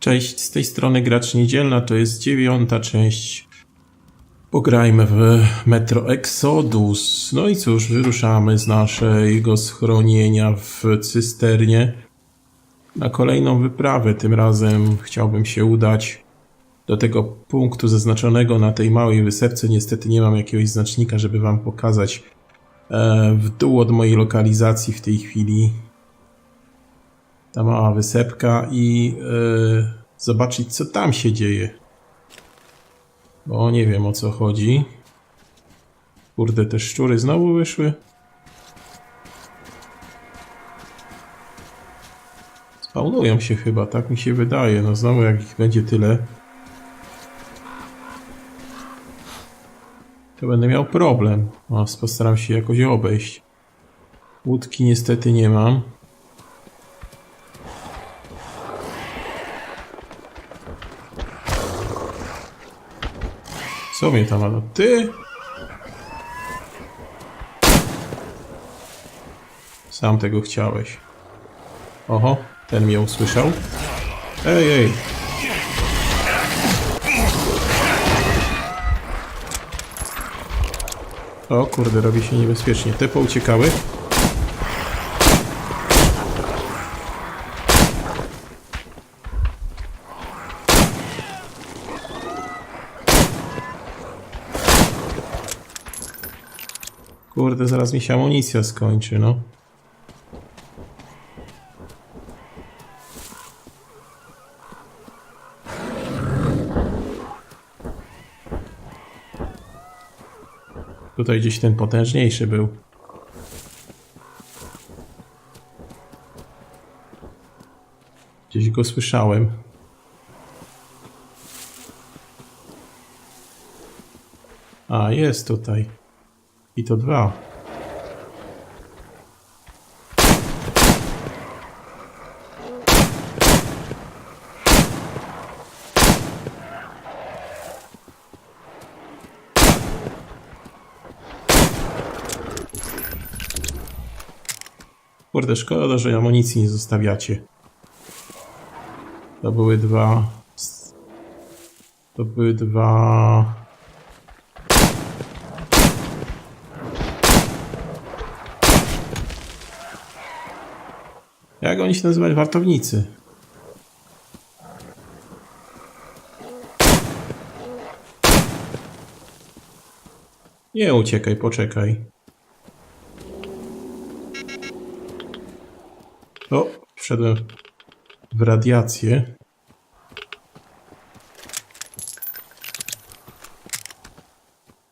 Cześć, z tej strony Gracz Niedzielna, to jest dziewiąta część. Pograjmy w Metro Exodus. No i cóż, wyruszamy z naszego schronienia w cysternie na kolejną wyprawę. Tym razem chciałbym się udać do tego punktu zaznaczonego na tej małej wysepce. Niestety nie mam jakiegoś znacznika, żeby wam pokazać e, w dół od mojej lokalizacji w tej chwili ta mała wysepka i e, zobaczyć, co tam się dzieje. Bo nie wiem o co chodzi. Kurde, te szczury znowu wyszły. Spawnują się chyba, tak mi się wydaje. No znowu jak ich będzie tyle. To będę miał problem. O, postaram się jakoś obejść. Łódki niestety nie mam. Co mnie tam, ale ty? Sam tego chciałeś. Oho, ten mnie usłyszał. Ej, ej. O kurde, robi się niebezpiecznie. Te pouciekały. Kurde, zaraz mi się amunicja skończy, no. Tutaj gdzieś ten potężniejszy był. Gdzieś go słyszałem. A, jest tutaj. I to dwa. Kurde, szkoda, że amunicji nie zostawiacie. To były dwa... To były dwa... Jak oni się? Wartownicy. Nie uciekaj, poczekaj. O, wszedłem w radiację.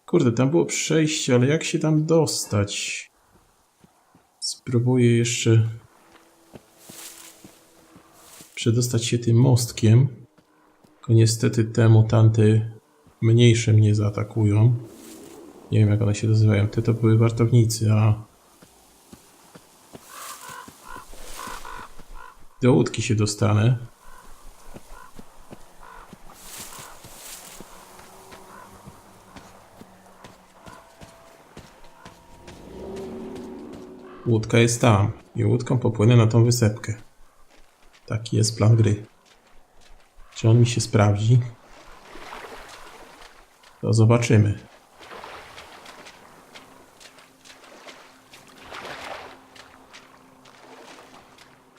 Kurde, tam było przejście, ale jak się tam dostać? Spróbuję jeszcze przedostać się tym mostkiem. Tylko niestety te mutanty mniejsze mnie zaatakują. Nie wiem jak one się nazywają. Te to były wartownicy, a... Do łódki się dostanę. Łódka jest tam i łódką popłynę na tą wysepkę. Taki jest plan gry. Czy on mi się sprawdzi? To zobaczymy.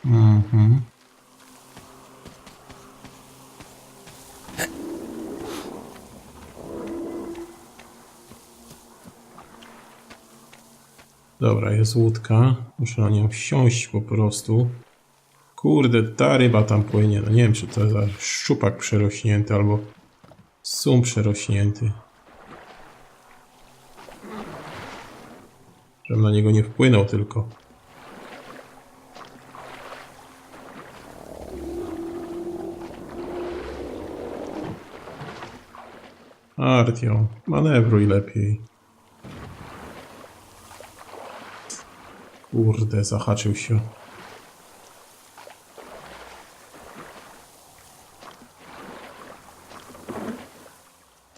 Mhm. Dobra, jest łódka. Muszę na nią wsiąść po prostu. Kurde, ta ryba tam płynie. No nie wiem, czy to za szczupak przerośnięty albo sum przerośnięty. Żebym na niego nie wpłynął tylko. Artio, manewruj lepiej. Kurde, zahaczył się.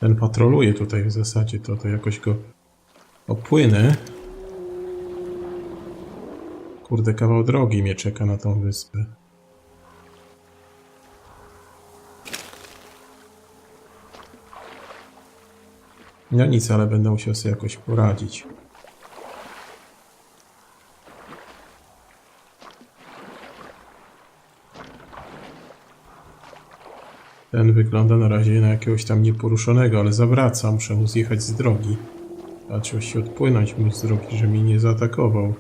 ten patroluje tutaj w zasadzie, to, to jakoś go opłynę. Kurde, kawał drogi mnie czeka na tą wyspę. No nic, ale będę musiał sobie jakoś poradzić. Ten wygląda na razie na jakiegoś tam nieporuszonego, ale zawraca. Muszę mu zjechać z drogi. Trzeba się odpłynąć mu z drogi, że mnie nie zaatakował.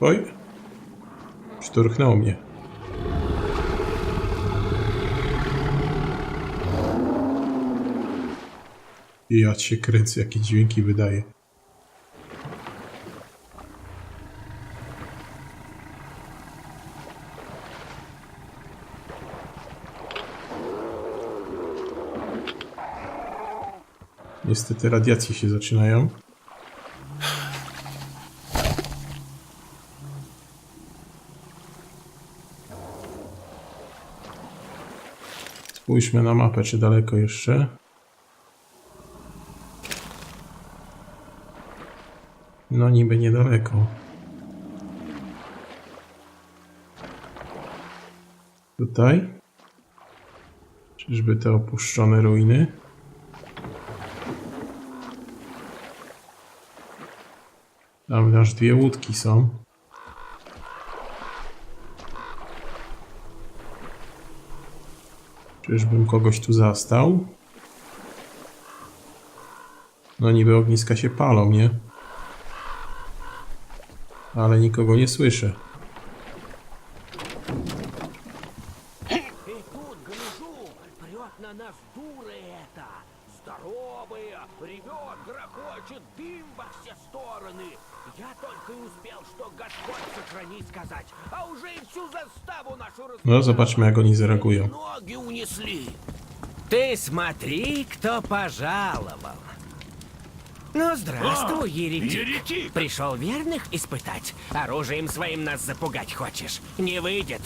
Oj! Szturchnął mnie. I ja się kręcę, jakie dźwięki wydaje. Niestety radiacje się zaczynają. Spójrzmy na mapę, czy daleko jeszcze. No niby niedaleko. Tutaj? Czyżby te opuszczone ruiny? Tam aż dwie łódki są. Czyżbym kogoś tu zastał? No niby ogniska się palą, nie? Ale nikogo nie słyszę. No zobaczmy jak oni zareagują. Ноги унесли. Ты смотри, кто пожаловал. Ну, здравствуй, еретик. еретик! Пришел верных испытать? Оружием своим нас запугать хочешь? Не выйдет.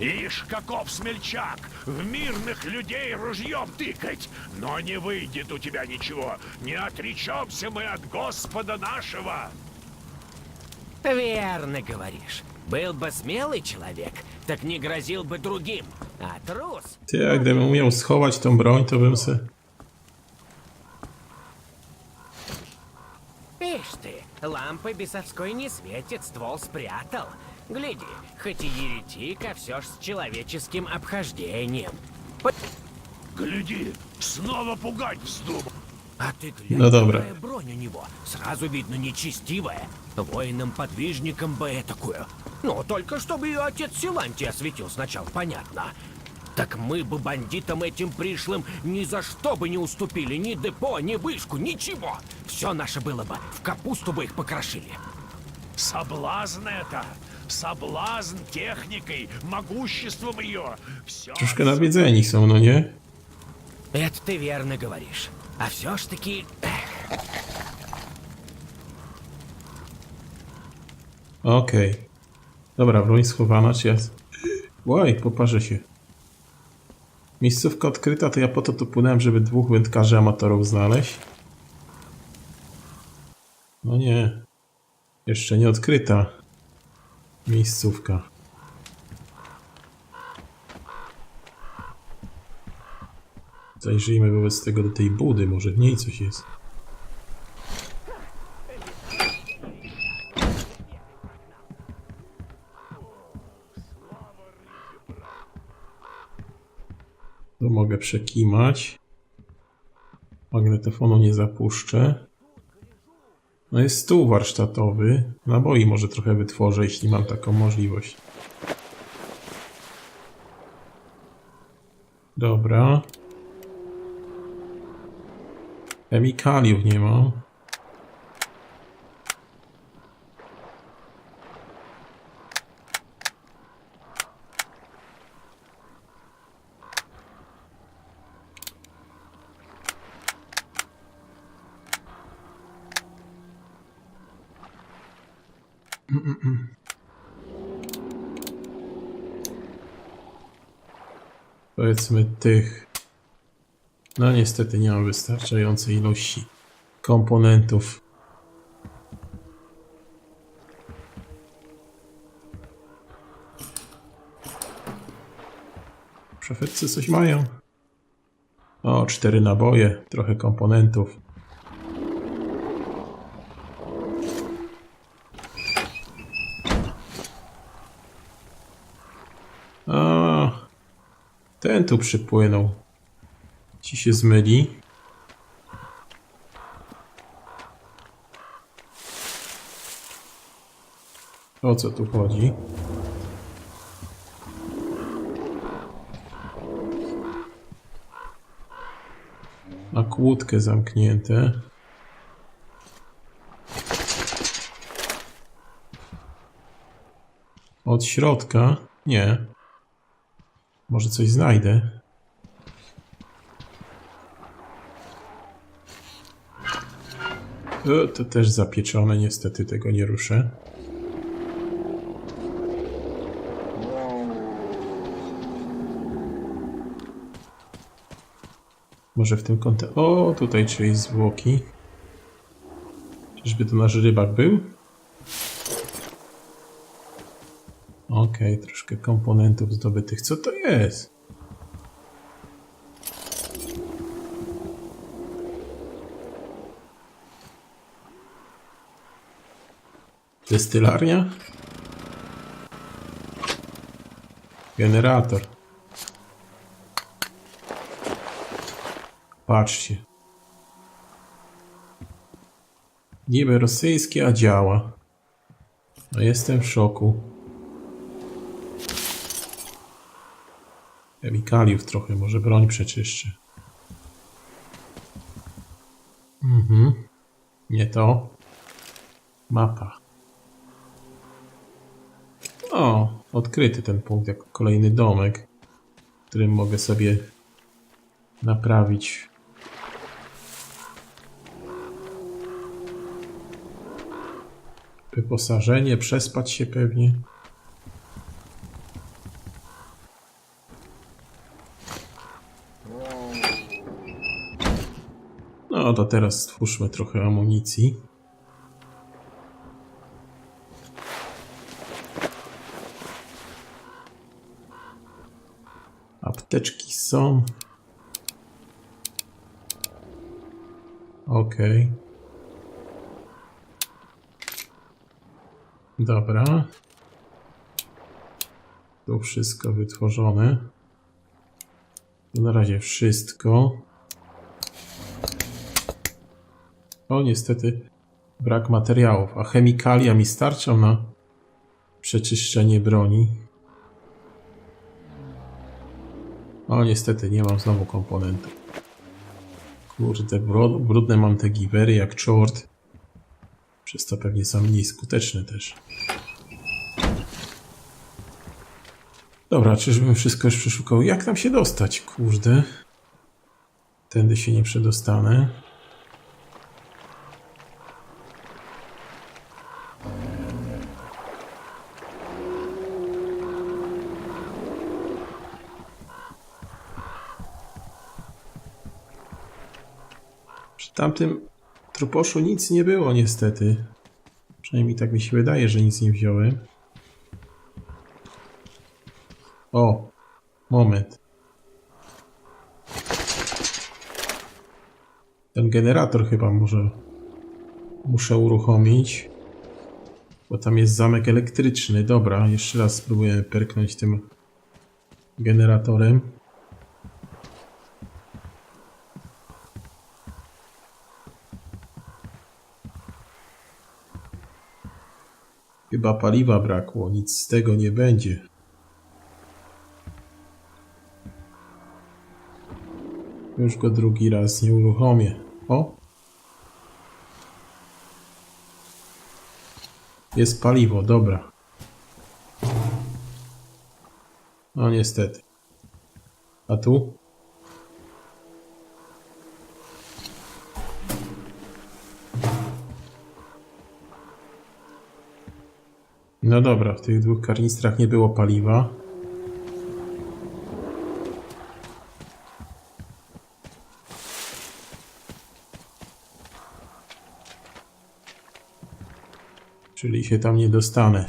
Ишь, каков смельчак! В мирных людей ружьем тыкать! Но не выйдет у тебя ничего! Не отречемся мы от Господа нашего! Верно говоришь. Был бы смелый человек, так не грозил бы другим. А трус... Ty, jak gdybym umiał schować tą broń, to bym se... Ишь ты, лампы бесовской не светит, ствол спрятал. Гляди, хоть и еретик, а все ж с человеческим обхождением. П- Гляди, снова пугать вздумал! А ты глянь, Ну, какая бронь у него. Сразу видно нечестивая. Воином-подвижником бы такую. Ну, только чтобы ее отец Силантий осветил сначала, понятно. Так мы бы бандитам этим пришлым ни за что бы не уступили, ни депо, ни вышку, ничего. Все наше было бы, в капусту бы их покрошили. Соблазн это! Соблазн техникой, могуществом ее! Все Troszkę nawiedzeni są, no nie? Это ты верно говоришь. А все ж таки... Okej. Dobra, broń schowana, czy ja... Łaj, poparzę się. Miejscówka odkryta, to ja po to tu płynąłem, żeby dwóch wędkarzy amatorów znaleźć. No nie. Jeszcze nie odkryta. Miejscówka. Zajrzyjmy wobec tego do tej budy, może w niej coś jest. Mogę przekimać. Magnetofonu nie zapuszczę. No jest stół warsztatowy. Naboi może trochę wytworzę, jeśli mam taką możliwość. Dobra. Chemikaliów nie mam. Powiedzmy tych. No niestety nie mam wystarczającej ilości komponentów. szkafetce coś mają. O, cztery naboje, trochę komponentów. Tu przypłynął. Ci się zmyli. O co tu chodzi? Na kłódkę zamknięte. Od środka? Nie. Może coś znajdę. E, To też zapieczone, niestety tego nie ruszę. Może w tym kącie. O, tutaj czyjeś zwłoki. Czyżby to nasz rybak był? Okej, troszkę komponentów zdobytych. Co to jest? Destylarnia? Generator. Patrzcie. Niby rosyjskie, a działa. No jestem w szoku. Chemikaliów trochę, może broń przeczyszczę. Mhm. Nie to. Mapa. O, odkryty ten punkt jako kolejny domek, w którym mogę sobie naprawić wyposażenie, przespać się pewnie. No to teraz stwórzmy trochę amunicji. Apteczki są. Okej. Dobra. Tu wszystko wytworzone. Na razie wszystko. O, niestety brak materiałów, a chemikalia mi starczą na przeczyszczenie broni. O, niestety nie mam znowu komponentów. Kurde, brudne mam te giwery jak czort. Przez to pewnie są mniej skuteczne też. Dobra, czyżbym wszystko już przeszukał? Jak tam się dostać? Kurde. Tędy się nie przedostanę. Tamtym truposzu nic nie było niestety. Przynajmniej tak mi się wydaje, że nic nie wziąłem. O, moment. Ten generator chyba może muszę uruchomić. Bo tam jest zamek elektryczny. Dobra, jeszcze raz spróbuję perknąć tym generatorem. Chyba paliwa brakło, nic z tego nie będzie. Już go drugi raz nie uruchomię. O! Jest paliwo, dobra. No niestety. A tu? No dobra, w tych dwóch karnistrach nie było paliwa. Czyli się tam nie dostanę.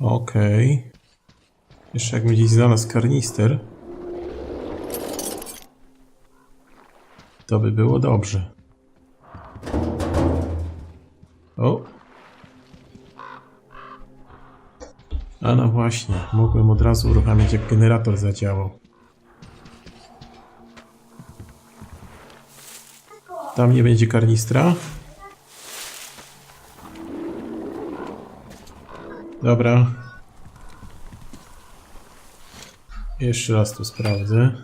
Okej. Okay. Jeszcze jak gdzieś znalazł karnister. To by było dobrze. O! A no właśnie, mogłem od razu uruchamiać jak generator zadziałał. Tam nie będzie karnistra. Dobra. Jeszcze raz tu sprawdzę.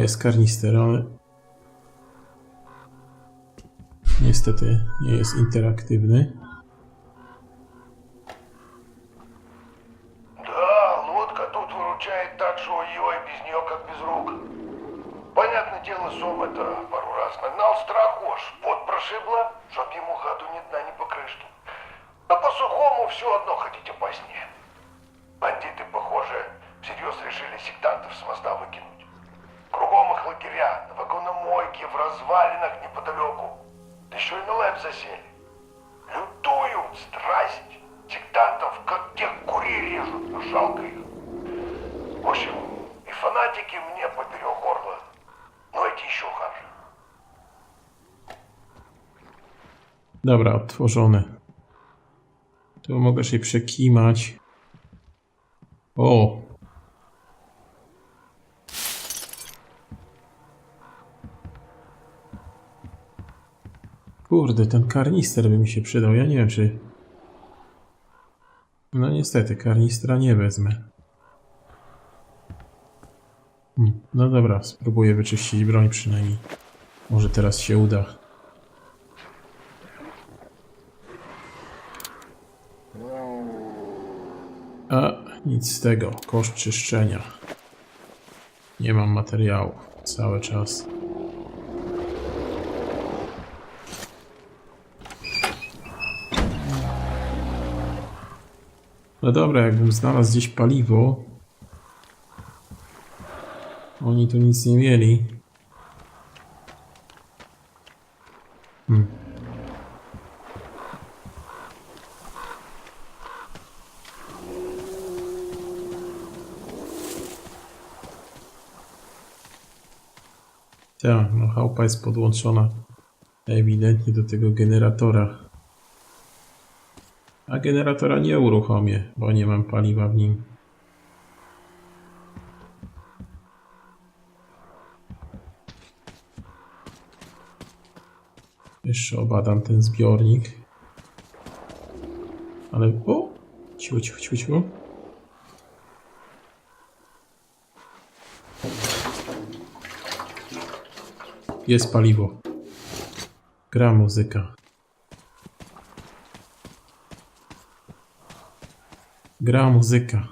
Jest karnister, ale... Niestety nie jest interaktywny. засели. Лютуют, страсть. Сектантов, как тех курей режут, но жалко их. В общем, и фанатики мне поперек горла. Но эти еще хуже. Dobra, otworzone. Tu mogę się przekimać. O! Kurde, ten karnister by mi się przydał. Ja nie wiem, czy... No niestety, karnistra nie wezmę. Hmm, no dobra, spróbuję wyczyścić broń przynajmniej. Może teraz się uda. A, nic z tego. Koszt czyszczenia. Nie mam materiału. Cały czas. No dobra, jakbym znalazł gdzieś paliwo. Oni tu nic nie mieli. Hmm. Tak, no chałupa jest podłączona ewidentnie do tego generatora. Generatora nie uruchomię, bo nie mam paliwa w nim. Jeszcze obadam ten zbiornik. Ale... O! Cicho, cicho, cicho, cicho. Jest paliwo. Gra muzyka. Gra muzyka.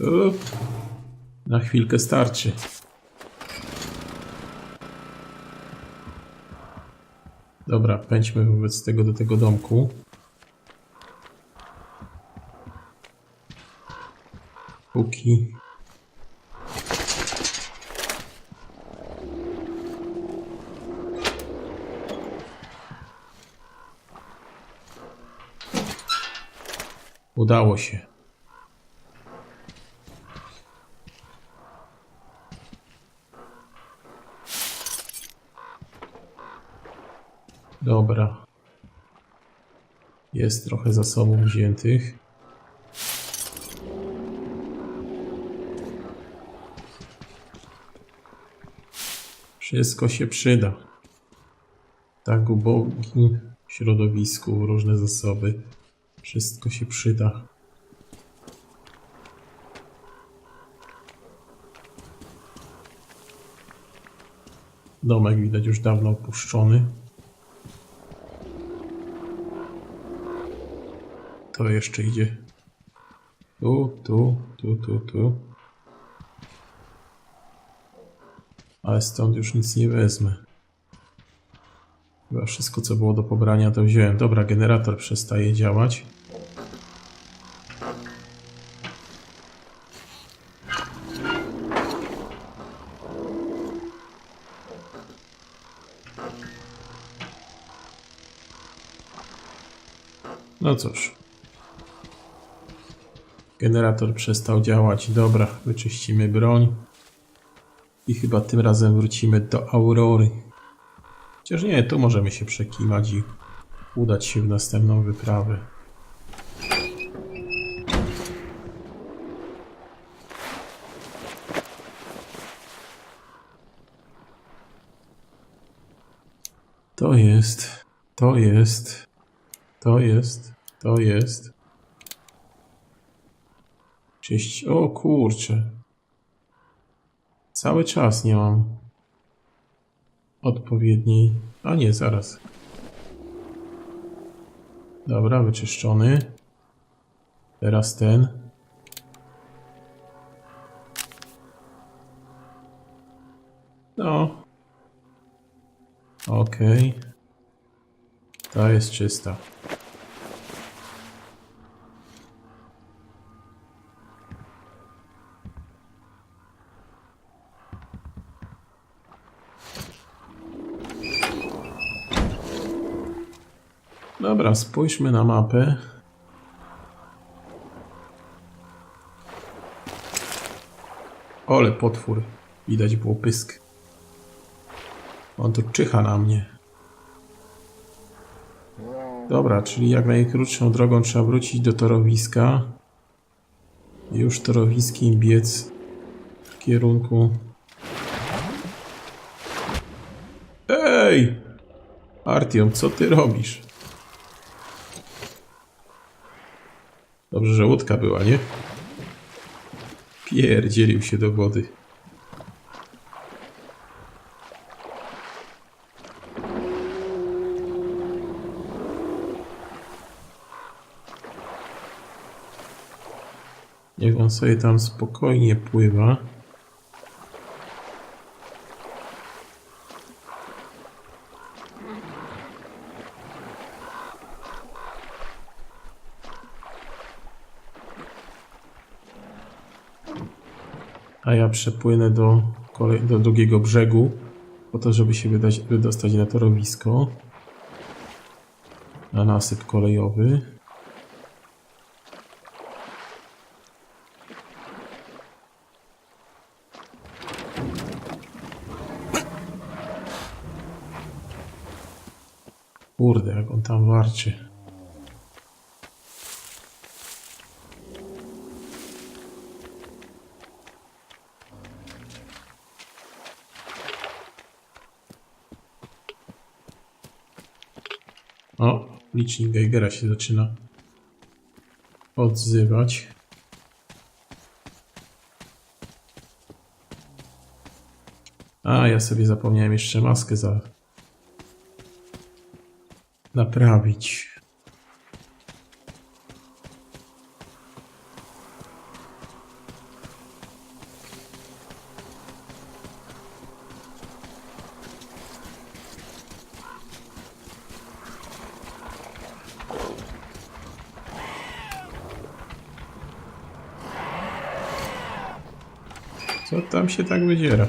O, na chwilkę starczy. Dobra, pędźmy wobec tego do tego domku. Póki. Udało się. Dobra. Jest trochę zasobów wziętych. Wszystko się przyda. Tak ubogim środowisku różne zasoby. Wszystko się przyda. Domek widać już dawno opuszczony. To jeszcze idzie. Tu, tu, tu, tu, tu. Ale stąd już nic nie wezmę wszystko co było do pobrania to wziąłem. Dobra, generator przestaje działać. No cóż. Generator przestał działać. Dobra, wyczyścimy broń. I chyba tym razem wrócimy do Aurory. Chociaż nie, tu możemy się przekimać i udać się w następną wyprawę. To jest, to jest, to jest, to jest. Czyść, o kurczę. Cały czas nie mam odpowiedniej. A nie, zaraz. Dobra, wyczyszczony. Teraz ten. No. Okej. Ta jest czysta. Dobra, spójrzmy na mapę. Ole, potwór. Widać było pysk. On tu czyha na mnie. Dobra, czyli jak najkrótszą drogą trzeba wrócić do torowiska. Już torowiskiem biec w kierunku... Ej! Artiom, co ty robisz? Dobrze, że łódka była, nie? Pierdzielił się do wody. Niech on sobie tam spokojnie pływa. A ja przepłynę do, do drugiego brzegu, po to, żeby się wydać, wydostać na torowisko. Na nasyp kolejowy. Kurde, jak on tam warczy. O, licznik Geigera się zaczyna odzywać. A, ja sobie zapomniałem jeszcze maskę za... naprawić. Co tam się tak wydziera?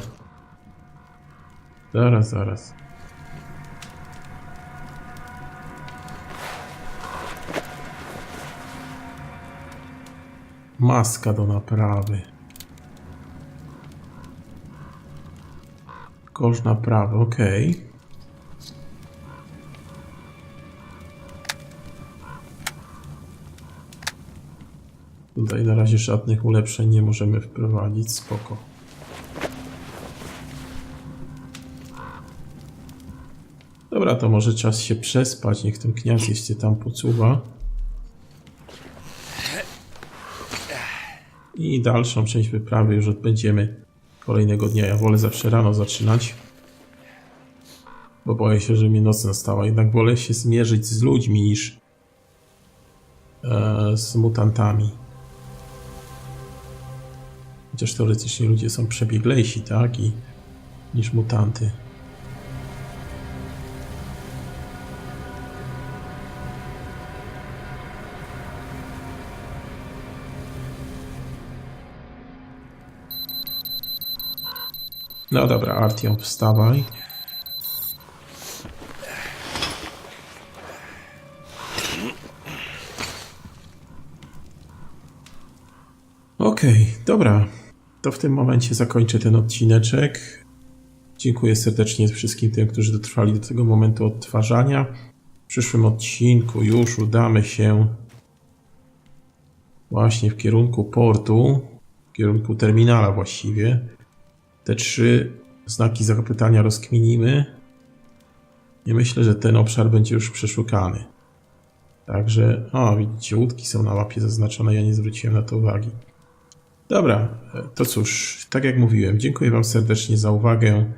Zaraz, zaraz. Maska do naprawy. Kosz naprawy, ok. Tutaj na razie żadnych ulepszeń nie możemy wprowadzić, spoko. Dobra, to może czas się przespać, niech ten kniaz jeszcze tam pocuwa. I dalszą część wyprawy już odbędziemy kolejnego dnia. Ja wolę zawsze rano zaczynać, bo boję się, że mi noc nastała. Jednak wolę się zmierzyć z ludźmi niż e, z mutantami. Chociaż teoretycznie ludzie są przebieglejsi, tak? I, niż mutanty. No dobra, Artion, wstawaj. Okej, okay, dobra. To w tym momencie zakończę ten odcineczek. Dziękuję serdecznie wszystkim tym, którzy dotrwali do tego momentu odtwarzania. W przyszłym odcinku już udamy się właśnie w kierunku portu, w kierunku terminala właściwie. Te trzy znaki zapytania rozkminimy. I myślę, że ten obszar będzie już przeszukany. Także, o, widzicie, łódki są na mapie zaznaczone, ja nie zwróciłem na to uwagi. Dobra, to cóż, tak jak mówiłem, dziękuję Wam serdecznie za uwagę.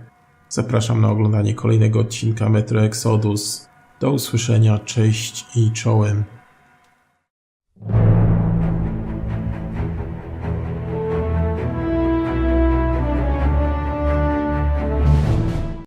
Zapraszam na oglądanie kolejnego odcinka Metro Exodus. Do usłyszenia, cześć i czołem.